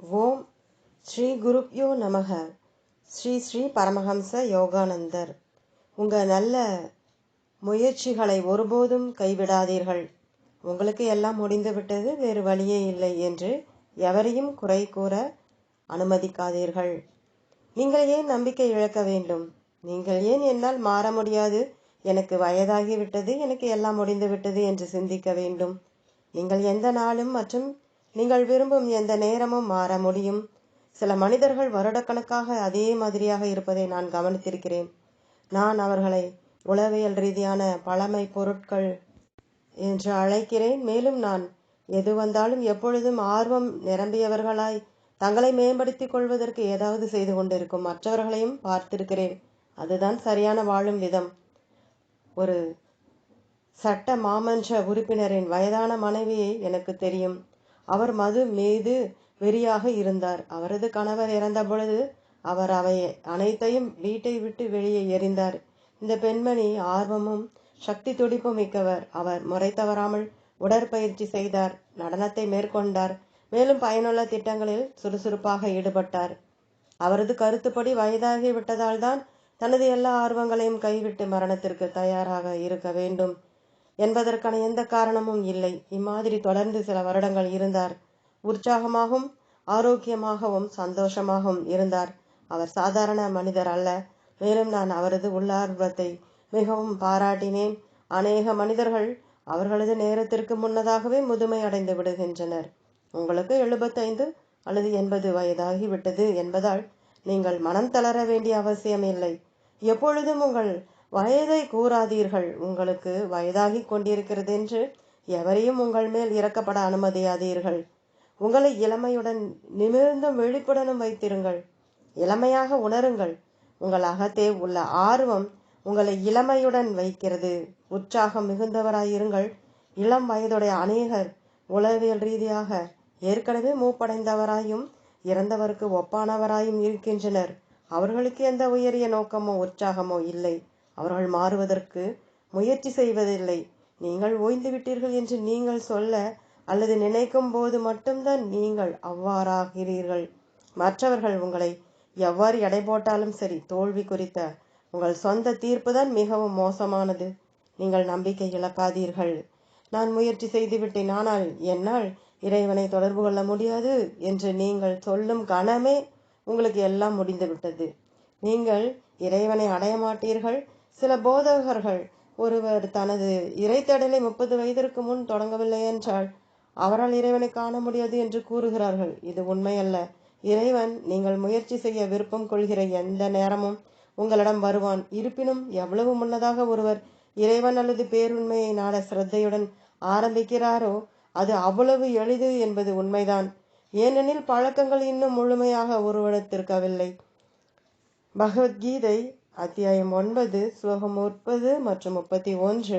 ஓம் ஸ்ரீ குருப்யோ நமக. ஸ்ரீ ஸ்ரீ பரமஹம்ச யோகானந்தர். உங்கள் நல்ல முயற்சிகளை ஒருபோதும் கைவிடாதீர்கள். உங்களுக்கு எல்லாம் முடிந்து விட்டது வேறு வழியே இல்லை என்று எவரையும் குறை கூற அனுமதிக்காதீர்கள். நீங்கள் ஏன் நம்பிக்கை இழக்க வேண்டும்? நீங்கள் ஏன் என்னால் மாற முடியாது? எனக்கு வயதாகிவிட்டது எனக்கு எல்லாம் முடிந்துவிட்டது என்று சிந்திக்க வேண்டும். நீங்கள் எந்த நாளும் மற்றும் நீங்கள் விரும்பும் எந்த நேரமும் மாற முடியும். சில மனிதர்கள் வருடக்கணக்காக அதே மாதிரியாக இருப்பதை நான் கவனித்திருக்கிறேன். நான் அவர்களை உளவியல் ரீதியான பழமை பொருட்கள் என்று அழைக்கிறேன். மேலும் நான் எது வந்தாலும் எப்பொழுதும் ஆர்வம் நிரம்பியவர்களாய் தங்களை மேம்படுத்திக் கொள்வதற்கு ஏதாவது செய்து கொண்டிருக்கும் மற்றவர்களையும் பார்த்திருக்கிறேன். அதுதான் சரியான வாழும் விதம். ஒரு சட்ட மாமன்ற உறுப்பினரின் வயதான மனைவியை எனக்கு தெரியும். அவர் மது மீது வெறியாக இருந்தார். அவரது கணவர் இறந்த பொழுது அவர் அவை அனைத்தையும் வீட்டை விட்டு வெளியே எறிந்தார். இந்த பெண்மணி ஆர்வமும் சக்தி துடிப்பும் மிக்கவர். அவர் முறை தவறாமல் உடற்பயிற்சி செய்தார். நடனத்தை மேற்கொண்டார். மேலும் பயனுள்ள திட்டங்களில் சுறுசுறுப்பாக ஈடுபட்டார். அவரது கருத்துப்படி வயதாகி விட்டதால் தான் தனது எல்லா ஆர்வங்களையும் கைவிட்டு மரணத்திற்கு தயாராக இருக்க வேண்டும். என்பதற்கான எந்த காரணமும் இல்லை. இம்மாதிரி தொடர்ந்து சில வருடங்கள் இருந்தார். உற்சாகமாகவும் ஆரோக்கியமாகவும் சந்தோஷமாகவும் இருந்தார். அவர் சாதாரண மனிதர் அல்ல. மேலும் நான் அவரது உள்ளார்வத்தை மிகவும் பாராட்டினேன். அநேக மனிதர்கள் அவர்களது நேரத்திற்கு முன்னதாகவே முதுமை அடைந்து விடுகின்றனர். உங்களுக்கு எழுபத்தைந்து அல்லது எண்பது வயதாகிவிட்டது என்பதால் நீங்கள் மனம் தளர வேண்டிய அவசியம் இல்லை எப்பொழுதும் உங்கள் வயதை கூறாதீர்கள். உங்களுக்கு வயதாகி கொண்டிருக்கிறது என்று எவரையும் உங்கள் மேல் இறக்கப்பட அனுமதியாதீர்கள். உங்களை இளமையுடன் நிமிர்ந்தும் விழிப்புடனும் வைத்திருங்கள். இளமையாக உணருங்கள். உங்கள் அகத்தே உள்ள ஆர்வம் உங்களை இளமையுடன் வைக்கிறது. உற்சாகம் மிகுந்தவராயிருங்கள். இளம் வயதுடைய அநேகர் உளவியல் ரீதியாக ஏற்கனவே மூப்படைந்தவராயும் இறந்தவருக்கு ஒப்பானவராயும் இருக்கின்றனர். அவர்களுக்கு எந்த உயரிய நோக்கமோ உற்சாகமோ இல்லை. அவர்கள் மாறுவதற்கு முயற்சி செய்வதில்லை. நீங்கள் ஓய்ந்து விட்டீர்கள் என்று நீங்கள் சொல்ல அல்லது நினைக்கும் போது மட்டும்தான் நீங்கள் அவ்வாறாகிறீர்கள். மற்றவர்கள் உங்களை எவ்வாறு எடை போட்டாலும் சரி தோல்வி குறித்த உங்கள் சொந்த தீர்ப்பு தான் மிகவும் மோசமானது. நீங்கள் நம்பிக்கை இழக்காதீர்கள். நான் முயற்சி செய்துவிட்டேன் ஆனால் என்னால் இறைவனை தொடர்பு கொள்ள முடியாது என்று நீங்கள் சொல்லும் கணமே உங்களுக்கு எல்லாம் முடிந்துவிட்டது. நீங்கள் இறைவனை அடைய மாட்டீர்கள் சில போதகர்கள் ஒருவர் தனது இறைத்தடலை முப்பது வயதிற்கு முன் தொடங்கவில்லை என்றால் அவரால் இறைவனை காண முடியாது என்று கூறுகிறார்கள். இது உண்மையல்ல. இறைவன் நீங்கள் முயற்சி செய்ய விருப்பம் கொள்கிற எந்த நேரமும் உங்களிடம் வருவான். இருப்பினும் எவ்வளவு முன்னதாக ஒருவர் இறைவன் அல்லது பேருண்மையை நாட சிரத்தையுடன் ஆரம்பிக்கிறாரோ அது அவ்வளவு எளிது என்பது உண்மைதான். ஏனெனில் பழக்கங்கள் இன்னும் முழுமையாக உருவெடுத்திருக்கவில்லை பகவத்கீதை அத்தியாயம் ஒன்பது ஸ்லோகம் முப்பது மற்றும் முப்பத்தி ஒன்று.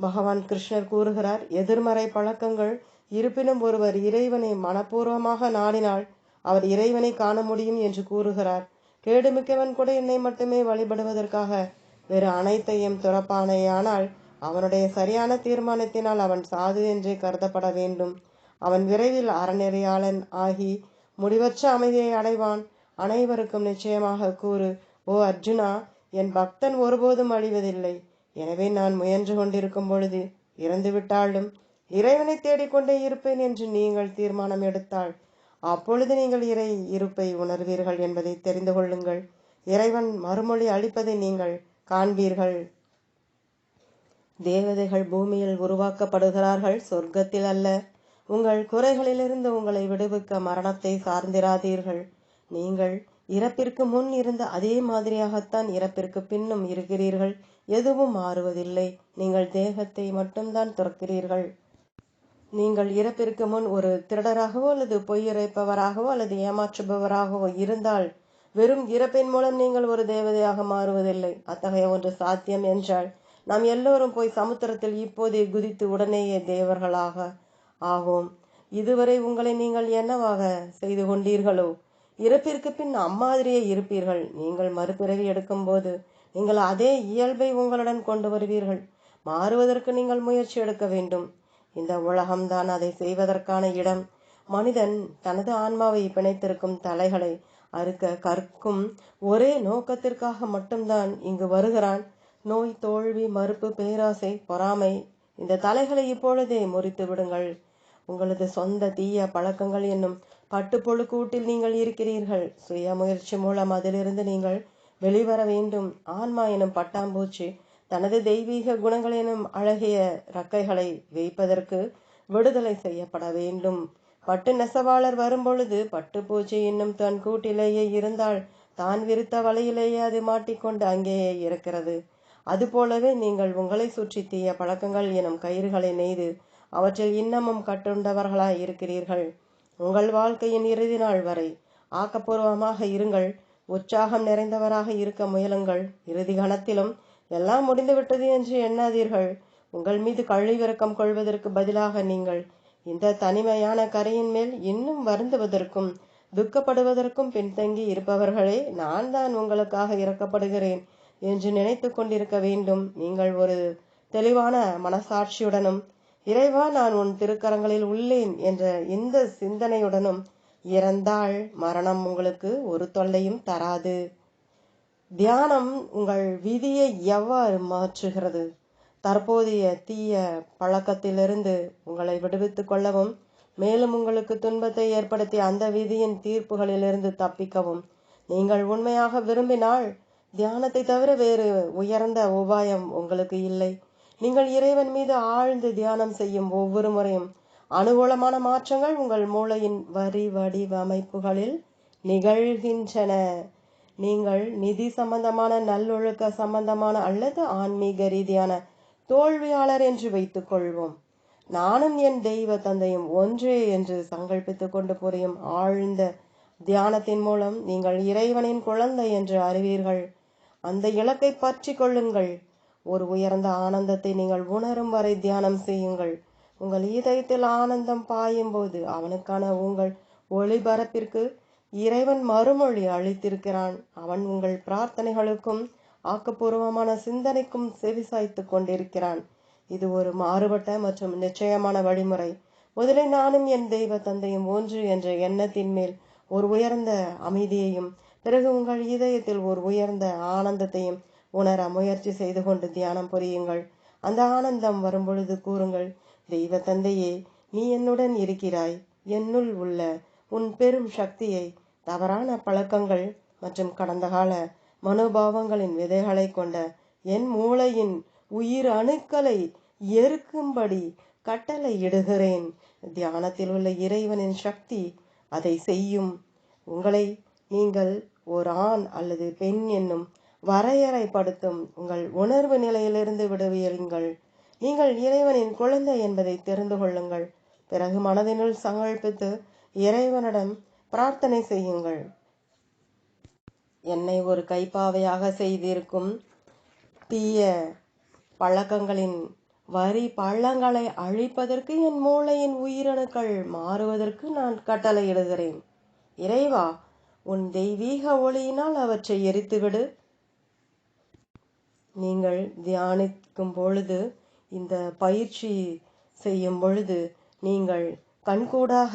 பகவான் கிருஷ்ணர் கூறுகிறார் எதிர்மறை பழக்கங்கள் இருப்பினும் ஒருவர் இறைவனை மனப்பூர்வமாக நாடினால் அவர் இறைவனை காண முடியும் என்று கூறுகிறார். கேடுமிக்கவன் கூட என்னை மட்டுமே வழிபடுவதற்காக வேறு அனைத்தையும் துறப்பானேயானால் அவனுடைய சரியான தீர்மானத்தினால் அவன் சாது என்றே கருதப்பட வேண்டும். அவன் விரைவில் அறநெறியாளன் ஆகி முடிவற்ற அமைதியை அடைவான். அனைவருக்கும் நிச்சயமாக கூறு ஓ அர்ஜுனா என் பக்தன் ஒருபோதும் அழிவதில்லை. எனவே நான் முயன்று கொண்டிருக்கும் பொழுது இறந்துவிட்டாலும் இறைவனை தேடிக்கொண்டே இருப்பேன் என்று நீங்கள் தீர்மானம் எடுத்தால் அப்பொழுது நீங்கள் இறை இருப்பை உணர்வீர்கள் என்பதை தெரிந்து கொள்ளுங்கள். இறைவன் மறுமொழி அளிப்பதை நீங்கள் காண்பீர்கள். தேவதைகள் பூமியில் உருவாக்கப்படுகிறார்கள் சொர்க்கத்தில் அல்ல. உங்கள் குறைகளிலிருந்து உங்களை விடுவிக்க மரணத்தை சார்ந்திராதீர்கள். நீங்கள் இறப்பிற்கு முன் இருந்த அதே மாதிரியாகத்தான் இறப்பிற்கு பின்னும் இருக்கிறீர்கள். எதுவும் மாறுவதில்லை. நீங்கள் தேகத்தை மட்டும்தான் துறக்கிறீர்கள். நீங்கள் இறப்பிற்கு முன் ஒரு திருடராகவோ அல்லது பொய்யுரைப்பவராகவோ அல்லது ஏமாற்றுபவராகவோ இருந்தால் வெறும் இறப்பின் மூலம் நீங்கள் ஒரு தேவதையாக மாறுவதில்லை. அத்தகைய ஒன்று சாத்தியம் என்றால் நாம் எல்லோரும் போய் சமுத்திரத்தில் இப்போதே குதித்து உடனேயே தேவர்களாக ஆகும் இதுவரை உங்களை நீங்கள் என்னவாக செய்து கொண்டீர்களோ? இறப்பிற்கு பின் அம்மாதிரியே இருப்பீர்கள். நீங்கள் மறுபிறவி எடுக்கும்போது நீங்கள் அதே இயல்பை உங்களுடன் கொண்டு வருவீர்கள். மாறுவதற்கு நீங்கள் முயற்சி எடுக்க வேண்டும். இந்த உலகம்தான் அதை செய்வதற்கான இடம். மனிதன் தனது ஆன்மாவை பிணைத்திருக்கும் தலைகளை அறுக்க கற்கும் ஒரே நோக்கத்திற்காக மட்டும்தான் இங்கு வருகிறான். நோய் தோல்வி மறுப்பு பேராசை பொறாமை இந்த தலைகளை இப்பொழுதே முறித்து விடுங்கள் உங்களது சொந்த தீய பழக்கங்கள் என்னும் பட்டுப்புழுக்கூட்டில் நீங்கள் இருக்கிறீர்கள். சுய முயற்சி மூலம் அதிலிருந்து நீங்கள் வெளிவர வேண்டும். ஆன்மா எனும் பட்டாம்பூச்சி தனது தெய்வீக குணங்கள் எனும் அழகிய ரக்கைகளை வைப்பதற்கு விடுதலை செய்யப்பட வேண்டும். பட்டு நெசவாளர் வரும்பொழுது பட்டுப்பூச்சி இன்னும் தன் கூட்டிலேயே இருந்தால் தான் விரித்த வலையிலேயே அது மாட்டிக்கொண்டு அங்கேயே இருக்கிறது. அதுபோலவே நீங்கள் உங்களை சுற்றி தீய பழக்கங்கள் எனும் கயிறுகளை நெய்து அவற்றில் இன்னமும் கட்டுண்டவர்களாய் இருக்கிறீர்கள் உங்கள் வாழ்க்கையின் இறுதி நாள் வரை ஆக்கப்பூர்வமாக இருங்கள். உற்சாகம் நிறைந்தவராக இருக்க முயலுங்கள். இறுதி கணத்திலும் எல்லாம் முடிந்துவிட்டது என்று எண்ணாதீர்கள். உங்கள் மீது கழிவிறக்கம் கொள்வதற்கு பதிலாக நீங்கள் இந்த தனிமையான கரையின் மேல் இன்னும் வருந்துவதற்கும் துக்கப்படுவதற்கும் பின்தங்கி இருப்பவர்களே நான் தான் உங்களுக்காக இறக்கப்படுகிறேன் என்று நினைத்து கொண்டிருக்க வேண்டும். நீங்கள் ஒரு தெளிவான மனசாட்சியுடனும் இறைவா நான் உன் திருக்கரங்களில் உள்ளேன் என்ற இந்த சிந்தனையுடனும் இறந்தால் மரணம் உங்களுக்கு ஒரு தொல்லையும் தராது. தியானம் உங்கள் விதியை எவ்வாறு மாற்றுகிறது? தற்போதைய தீய பழக்கத்திலிருந்து உங்களை விடுவித்துக் கொள்ளவும் மேலும் உங்களுக்கு துன்பத்தை ஏற்படுத்திய அந்த விதியின் தீர்ப்புகளிலிருந்து தப்பிக்கவும். நீங்கள் உண்மையாக விரும்பினால் தியானத்தை தவிர வேறு உயர்ந்த உபாயம் உங்களுக்கு இல்லை. நீங்கள் இறைவன் மீது ஆழ்ந்து தியானம் செய்யும் ஒவ்வொரு முறையும் அனுகூலமான மாற்றங்கள் உங்கள் மூளையின் வரி வடிவமைப்புகளில் நிகழ்கின்றன. நீங்கள் நிதி சம்பந்தமான நல்லொழுக்க சம்பந்தமான அல்லது ஆன்மீக ரீதியான தோல்வியாளர் என்று வைத்துக் கொள்வோம் நானும் என் தெய்வ தந்தையும் ஒன்றே என்று சங்கல்பித்துக் கொண்டு புரியும் ஆழ்ந்த தியானத்தின் மூலம் நீங்கள் இறைவனின் குழந்தை என்று அறிவீர்கள். அந்த இலக்கை பற்றி கொள்ளுங்கள். ஒரு உயர்ந்த ஆனந்தத்தை நீங்கள் உணரும் வரை தியானம் செய்யுங்கள். உங்கள் இதயத்தில் ஆனந்தம் பாயும் போது அவனுக்கான உங்கள் ஒளிபரப்பிற்கு இறைவன் மறுமொழி அளித்திருக்கிறான். அவன் உங்கள் பிரார்த்தனைகளுக்கும் ஆக்கப்பூர்வமான சிந்தனைக்கும் செவிசாய்த்து கொண்டிருக்கிறான். இது ஒரு மாறுபட்ட மற்றும் நிச்சயமான வழிமுறை. முதலில் நானும் என் தெய்வ தந்தையும் ஒன்று என்ற எண்ணத்தின் மேல் ஒரு உயர்ந்த அமைதியையும் பிறகு உங்கள் இதயத்தில் ஒரு உயர்ந்த ஆனந்தத்தையும் உணர முயற்சி செய்து கொண்டு தியானம் புரியுங்கள். அந்த ஆனந்தம் வரும்பொழுது கூறுங்கள் தெய்வ தந்தையே நீ என்னுடன் இருக்கிறாய். என்னுள் உள்ள உன் பெரும் சக்தியை தவறான பழக்கங்கள் மற்றும் கடந்த கால மனோபாவங்களின் விதைகளை கொண்ட என் மூளையின் உயிர் அணுக்களை எருக்கும்படி கட்டளை இடுகிறேன். தியானத்தில் உள்ள இறைவனின் சக்தி அதை செய்யும். உங்களை நீங்கள் ஒரு ஆண் அல்லது பெண் என்னும் வரையறைப்படுத்தும். உங்கள் உணர்வு நிலையிலிருந்து விடுவீர்கள் நீங்கள் இறைவனின் குழந்தை என்பதை தெரிந்து கொள்ளுங்கள். பிறகு மனதினுள் சங்கல்பித்து இறைவனிடம் பிரார்த்தனை செய்யுங்கள். என்னை ஒரு கைப்பாவையாக செய்திருக்கும் தீய பழக்கங்களின் வரி பள்ளங்களை அழிப்பதற்கு என் மூளையின் உயிரணுக்கள் மாறுவதற்கு நான் கட்டளையிடுகிறேன். இறைவா உன் தெய்வீக ஒளியினால் அவற்றை எரித்துவிடு. நீங்கள் தியானிக்கும் பொழுது இந்த பயிற்சி செய்யும் பொழுது நீங்கள் கண்கூடாக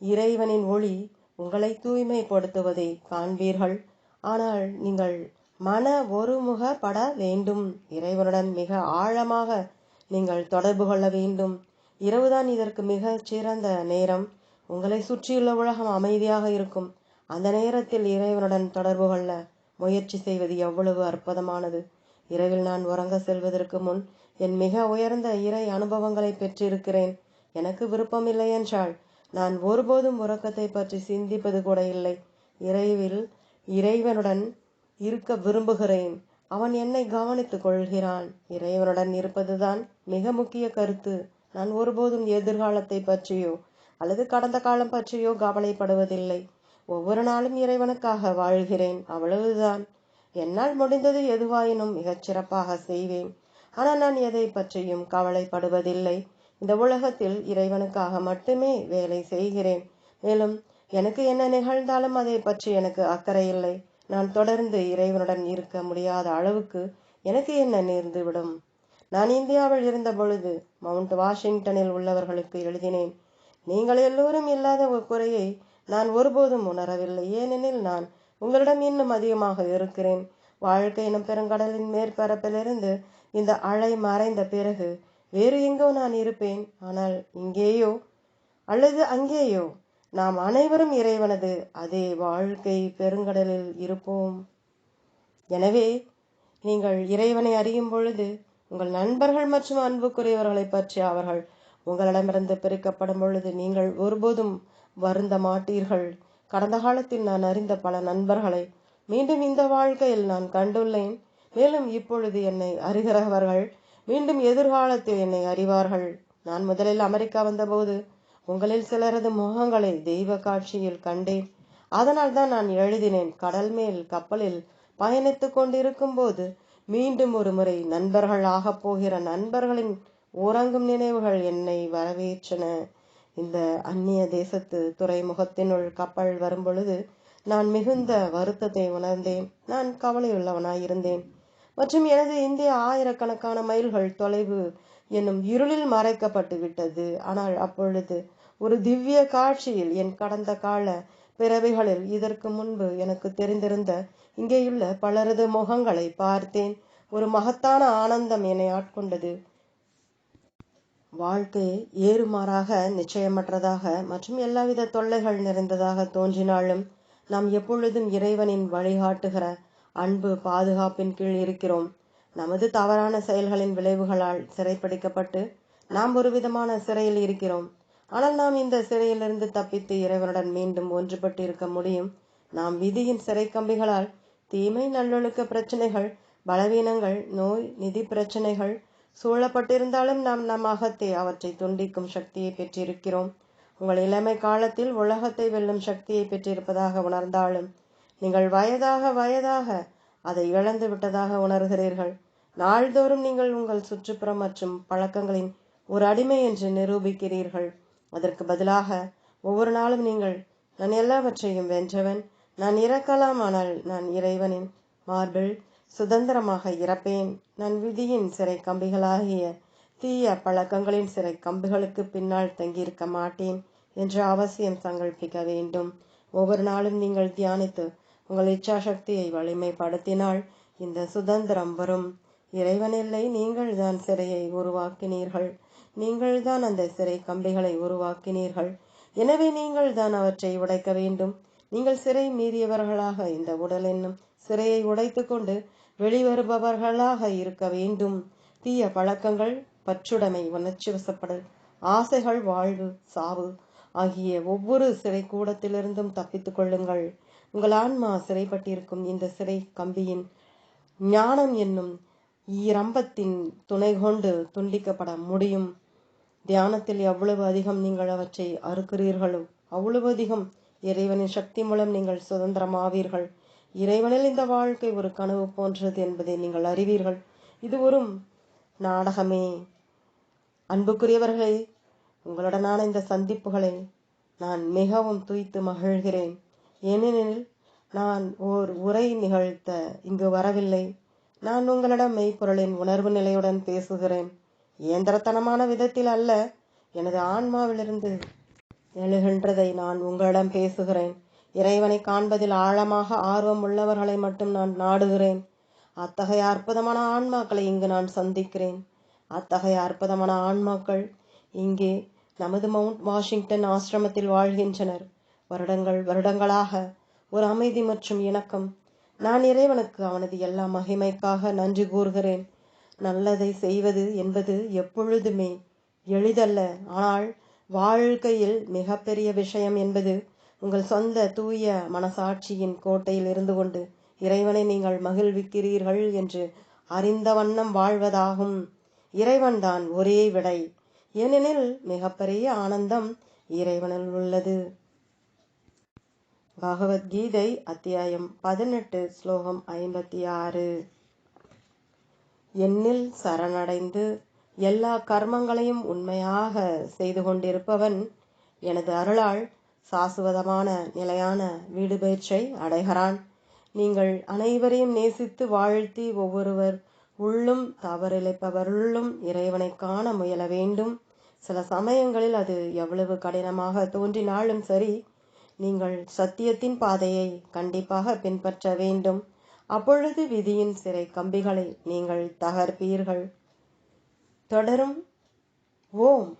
இறைவனின் ஒளி உங்களை தூய்மைப்படுத்துவதை காண்பீர்கள். ஆனால் நீங்கள் மன ஒருமுகப்பட வேண்டும். இறைவனுடன் மிக ஆழமாக நீங்கள் தொடர்பு கொள்ள வேண்டும். இரவுதான் இதற்கு மிக சிறந்த நேரம். உங்களை சுற்றியுள்ள உலகம் அமைதியாக இருக்கும். அந்த நேரத்தில் இறைவனுடன் தொடர்பு கொள்ள முயற்சி செய்வது எவ்வளவு அற்புதமானது. இரவில் நான் உறங்க செல்வதற்கு முன் என் மிக உயர்ந்த இறை அனுபவங்களை பெற்றிருக்கிறேன். எனக்கு விருப்பம் இல்லை என்றால் நான் ஒருபோதும் உறக்கத்தை பற்றி சிந்திப்பது கூட இல்லை. இறைவில் இறைவனுடன் இருக்க விரும்புகிறேன். அவன் என்னை கவனித்துக் கொள்கிறான். இறைவனுடன் இருப்பதுதான் மிக முக்கிய கருத்து. நான் ஒருபோதும் எதிர்காலத்தை பற்றியோ அல்லது கடந்த காலம் பற்றியோ கவலைப்படுவதில்லை. ஒவ்வொரு நாளும் இறைவனுக்காக வாழ்கிறேன். அவ்வளவுதான். என்னால் முடிந்தது எதுவாயினும் மிகச் சிறப்பாக செய்வேன். ஆனால் நான் எதை பற்றியும் கவலைப்படுவதில்லை. இந்த உலகத்தில் இறைவனுக்காக மட்டுமே வேலை செய்கிறேன். மேலும் எனக்கு என்ன நிகழ்ந்தாலும் அதை பற்றி எனக்கு அக்கறை இல்லை. நான் தொடர்ந்து இறைவனுடன் இருக்க முடியாத அளவுக்கு எனக்கு என்ன நேர்ந்துவிடும்? நான் இந்தியாவில் இருந்த பொழுது மவுண்ட் வாஷிங்டனில் உள்ளவர்களுக்கு எழுதினேன் நீங்கள் எல்லோரும் இல்லாத ஒரு குறையை நான் ஒருபோதும் உணரவில்லை. ஏனெனில் நான் உங்களிடம் இன்னும் அதிகமாக இருக்கிறேன். வாழ்க்கை எனும் பெருங்கடலின் மேற்பரப்பிலிருந்து இந்த அலை மறைந்த பிறகு வேறு எங்கோ நான் இருப்பேன். ஆனால் இங்கேயோ அல்லது அங்கேயோ நாம் அனைவரும் இறைவனது அதே வாழ்க்கை பெருங்கடலில் இருப்போம். எனவே நீங்கள் இறைவனை அறியும் பொழுது உங்கள் நண்பர்கள் மற்றும் அன்புக்குரியவர்களை பற்றி அவர்கள் உங்களிடமிருந்து பிரிக்கப்படும் பொழுது நீங்கள் ஒருபோதும் வருந்த மாட்டீர்கள் கடந்த காலத்தில் நான் அறிந்த பல நண்பர்களை மீண்டும் இந்த வாழ்க்கையில் நான் கண்டுள்ளேன். மேலும் இப்பொழுது என்னை அறிகிறவர்கள் மீண்டும் எதிர்காலத்தில் என்னை அறிவார்கள். நான் முதலில் அமெரிக்கா வந்தபோது உங்களில் சிலரது முகங்களை தெய்வ காட்சியில் கண்டேன். அதனால் தான் நான் எழுதினேன் கடல் மேல் கப்பலில் பயணித்துக் கொண்டிருக்கும் போது மீண்டும் ஒரு முறை நண்பர்கள் ஆகப் போகிற நண்பர்களின் உறங்கும் நினைவுகள் என்னை வரவேற்றன. இந்த அந்நிய தேசத்து துறைமுகத்தினுள் கப்பல் வரும்பொழுது நான் மிகுந்த வருத்தத்தை உணர்ந்தேன். நான் கவலையுள்ளவனாயிருந்தேன். மற்றும் எனது இந்திய ஆயிரக்கணக்கான மைல்கள் தொலைவு என்னும் இருளில் மறைக்கப்பட்டு விட்டது ஆனால் அப்பொழுது ஒரு திவ்ய காட்சியில் என் கடந்த கால பிறவிகளில் இதற்கு முன்பு எனக்கு தெரிந்திருந்த இங்கேயுள்ள பலரது முகங்களை பார்த்தேன். ஒரு மகத்தான ஆனந்தம் என்னை ஆட்கொண்டது. வாழ்க்கை ஏறுமாறாக நிச்சயமற்றதாக மற்றும் எல்லாவித தொல்லைகள் நிறைந்ததாக தோன்றினாலும் நாம் எப்பொழுதும் இறைவனின் வழிகாட்டுகிற அன்பு பாதுகாப்பின் கீழ் இருக்கிறோம். நமது தவறான செயல்களின் விளைவுகளால் சிறைப்பிடிக்கப்பட்டு நாம் ஒரு விதமான சிறையில் இருக்கிறோம். ஆனால் நாம் இந்த சிறையிலிருந்து தப்பித்து இறைவனுடன் மீண்டும் ஒன்றுபட்டு இருக்க முடியும். நாம் விதியின் சிறை கம்பிகளால் தீமை நல்லொழுக்க பிரச்சனைகள் பலவீனங்கள் நோய் நிதி பிரச்சனைகள் சூழப்பட்டிருந்தாலும் நாம் நம் அகத்தை அவற்றை துண்டிக்கும் சக்தியை பெற்றிருக்கிறோம். உங்கள் இளமை காலத்தில் உலகத்தை வெல்லும் சக்தியை பெற்றிருப்பதாக உணர்ந்தாலும் நீங்கள் வயதாக வயதாக அதை இழந்து விட்டதாக உணர்கிறீர்கள். நாள்தோறும் நீங்கள் உங்கள் சுற்றுப்புறம் மற்றும் பழக்கங்களின் ஒரு அடிமை என்று நிரூபிக்கிறீர்கள். அதற்கு பதிலாக ஒவ்வொரு நாளும் நீங்கள் நான் எல்லாவற்றையும் வென்றவன் நான் இறக்கலாம் ஆனால் நான் இறைவனின் மார்பிள் சுதந்திரமாக இறப்பேன். நான் விதியின் சிறை கம்பிகளாகிய தீய பழக்கங்களின் சிறை கம்பிகளுக்கு பின்னால் தங்கியிருக்க மாட்டேன் என்று அவசியம் சங்கல்பிக்க வேண்டும். ஒவ்வொரு நாளும் நீங்கள் தியானித்து உங்கள் இச்சா சக்தியை வலிமைப்படுத்தினால் இந்த சுதந்திரம் வரும். இறைவனில்லை நீங்கள்தான் நீங்கள் தான் சிறையை உருவாக்கினீர்கள். நீங்கள் தான் அந்த சிறை கம்பிகளை உருவாக்கினீர்கள். எனவே நீங்கள் தான் அவற்றை உடைக்க வேண்டும். நீங்கள் சிறை மீறியவர்களாக இந்த உடல் என்னும் சிறையை உடைத்துக்கொண்டு வெளிவருபவர்களாக இருக்க வேண்டும். தீய பழக்கங்கள் பற்றுடைமை உணர்ச்சி வசப்படல் ஆசைகள் வாழ்வு சாவு ஆகிய ஒவ்வொரு சிறை கூடத்திலிருந்தும் தப்பித்துக் கொள்ளுங்கள். உங்கள் ஆன்மா சிறைப்பட்டிருக்கும் இந்த சிறை கம்பியின் ஞானம் என்னும் ஈரம்பத்தின் துணை கொண்டு துண்டிக்கப்பட முடியும். தியானத்தில் எவ்வளவு அதிகம் நீங்கள் அவற்றை அறுக்கிறீர்களோ அவ்வளவு அதிகம் இறைவனின் சக்தி மூலம் நீங்கள் சுதந்திரமாவீர்கள். இறைவனில் இந்த வாழ்க்கை ஒரு கனவு போன்றது என்பதை நீங்கள் அறிவீர்கள். இது ஒரு நாடகமே. அன்புக்குரியவர்களே உங்களுடனான இந்த சந்திப்புகளை நான் மிகவும் துய்த்து மகிழ்கிறேன். ஏனெனில் நான் ஓர் உரை நிகழ்த்த இங்கு வரவில்லை. நான் உங்களிடம் மெய்ப்பொருளின் உணர்வு நிலையுடன் பேசுகிறேன். இயந்திரத்தனமான விதத்தில் அல்ல எனது ஆன்மாவிலிருந்து எழுகின்றதை நான் உங்களிடம் பேசுகிறேன். இறைவனை காண்பதில் ஆழமாக ஆர்வம் உள்ளவர்களை மட்டும் நான் நாடுகிறேன். அத்தகைய அற்புதமான ஆன்மாக்களை இங்கு நான் சந்திக்கிறேன். அத்தகைய அற்புதமான ஆன்மாக்கள் இங்கே நமது மவுண்ட் வாஷிங்டன் ஆசிரமத்தில் வாழ்கின்றனர். வருடங்கள் வருடங்களாக ஒரு அமைதி மற்றும் இணக்கம். நான் இறைவனுக்கு அவனது எல்லா மகிமைக்காக நன்றி கூறுகிறேன். நல்லதை செய்வது என்பது எப்பொழுதுமே எளிதல்ல. ஆனால் வாழ்க்கையில் மிகப்பெரிய விஷயம் என்பது உங்கள் சொந்த தூய மனசாட்சியின் கோட்டையில் இருந்து கொண்டு இறைவனை நீங்கள் மகிழ்விக்கிறீர்கள் என்று அறிந்த வண்ணம் வாழ்வதாகும். இறைவன்தான் ஒரே விடை. ஏனெனில் மிகப்பெரிய ஆனந்தம் இறைவனில் உள்ளது. பகவத்கீதை அத்தியாயம் பதினெட்டு ஸ்லோகம் ஐம்பத்தி ஆறு. என்னில் சரணடைந்து எல்லா கர்மங்களையும் உண்மையாக செய்து கொண்டிருப்பவன் எனது அருளால் சாசுவதமான நிலையான வீடு அடைகிறான். நீங்கள் அனைவரையும் நேசித்து வாழ்த்தி ஒவ்வொருவர் உள்ளும் தவறிழைப்பவருள்ளும் இறைவனை காண முயல வேண்டும். சில சமயங்களில் அது எவ்வளவு கடினமாக தோன்றினாலும் சரி நீங்கள் சத்தியத்தின் பாதையை கண்டிப்பாக பின்பற்ற வேண்டும். அப்பொழுது விதியின் சிறை கம்பிகளை நீங்கள் தகர்ப்பீர்கள். தொடரும். ஓம்.